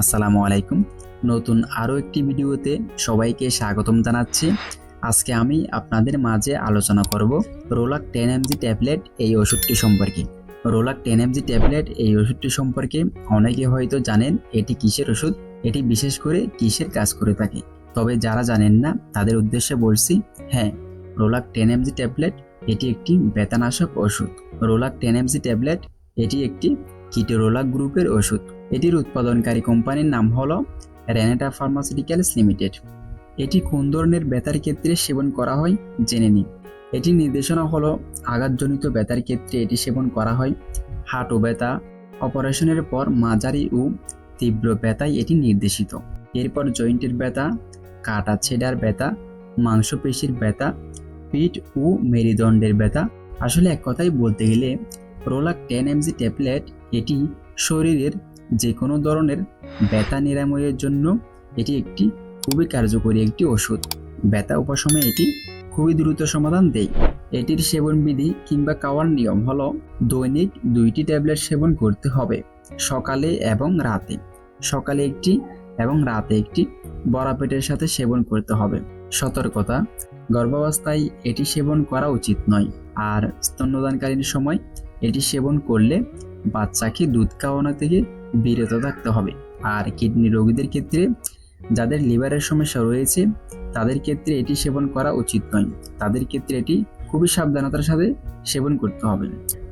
আসসালামু আলাইকুম। নতুন আরও একটি ভিডিওতে সবাইকে স্বাগতম জানাচ্ছি। আজকে আমি আপনাদের মাঝে আলোচনা করব রোলাক টেন এমজি ট্যাবলেট এই ওষুধটি সম্পর্কে। রোলাক টেন এমজি ট্যাবলেট এই ওষুধটি সম্পর্কে অনেকে হয়তো জানেন এটি কিসের ওষুধ, এটি বিশেষ করে কিসের কাজ করে থাকে। তবে যারা জানেন না, তাদের উদ্দেশ্যে বলছি হ্যাঁ রোলাক টেন এমজি ট্যাবলেট এটি একটি বেতানাশক ওষুধ। রোলাক টেন এমজি ট্যাবলেট এটি একটি কিটোরোলাক গ্রুপের ওষুধ। এটির উৎপাদনকারী কোম্পানির নাম হলো রেনেটা ফার্মাসিউটিক্যালস লিমিটেড এটি কোন ধরনের ব্যথার ক্ষেত্রে সেবন করা হয় জেনে নিন। এটির নির্দেশনা হলো আঘাতজনিত ব্যথার ক্ষেত্রে এটি সেবন করা হয়। হাঁটু ব্যথা, অপারেশনের পর মাঝারি ও তীব্র ব্যথায় এটি নির্দেশিত। এরপর জয়েন্টের ব্যথা, কাটা ছেঁড়ার ব্যথা, মাংসপেশির ব্যথা, পিঠ ও মেরুদণ্ডের ব্যথা। আসলে এক কথাই বলতে গেলে রোলাক টেন এমজি ট্যাবলেট এটি শরীরের যে কোনো ধরনের ব্যথা নিরাময়ের জন্য এটি একটি খুবই কার্যকরী একটি ওষুধ। ব্যথা উপশমে এটি খুবই দ্রুত সমাধান দেয়। এটির সেবন বিধি কিংবা খাওয়ার নিয়ম হলো দৈনিক দুইটি ট্যাবলেট সেবন করতে হবে সকালে এবং রাতে। সকালে একটি এবং রাতে একটি বড়া পেটের সাথে সেবন করতে হবে। সতর্কতা, গর্ভাবস্থায় এটি সেবন করা উচিত নয়। আর স্তন্যদানকালীন সময় এটি সেবন করলে বাচ্চাকে দুধ খাওয়ানো থেকে বিরত থাকতে হবে। আর কিডনি রোগীদের ক্ষেত্রে যাদের লিভারের সমস্যা রয়েছে, তাদের ক্ষেত্রে এটি সেবন করা উচিত নয়। তাদের ক্ষেত্রে এটি খুবই সাবধানতার সাথে সেবন করতে হবে।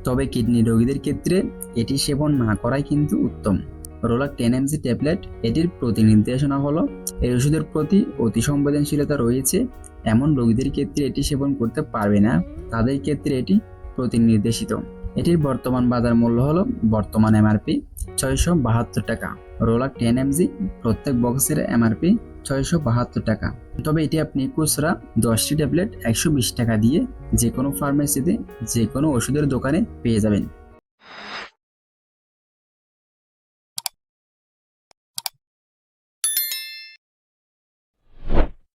তবে কিডনি রোগীদের ক্ষেত্রে এটি সেবন না করাই কিন্তু উত্তম। রোলাক টেন এমজি ট্যাবলেট, এটির প্রতি নির্দেশনা হলো, এই ওষুধের প্রতি অতি সংবেদনশীলতা রয়েছে। এমন রোগীদের ক্ষেত্রে এটি সেবন করতে পারবে না, তাদের ক্ষেত্রে এটি প্রতি নির্দেশিত এটির বর্তমান বাজার মূল্য হলো বর্তমান এমআরপি ছয়শো বাহাত্তর টাকা। রোলার টেন এমজি প্রত্যেক বক্সের এমআরপি ছয়শো বাহাত্তর টাকা। তবে এটি আপনি খুচরা দশটি ট্যাবলেট একশো বিশ টাকা দিয়ে যে কোনো ফার্মেসিতে যে কোনো ওষুধের দোকানে পেয়ে যাবেন।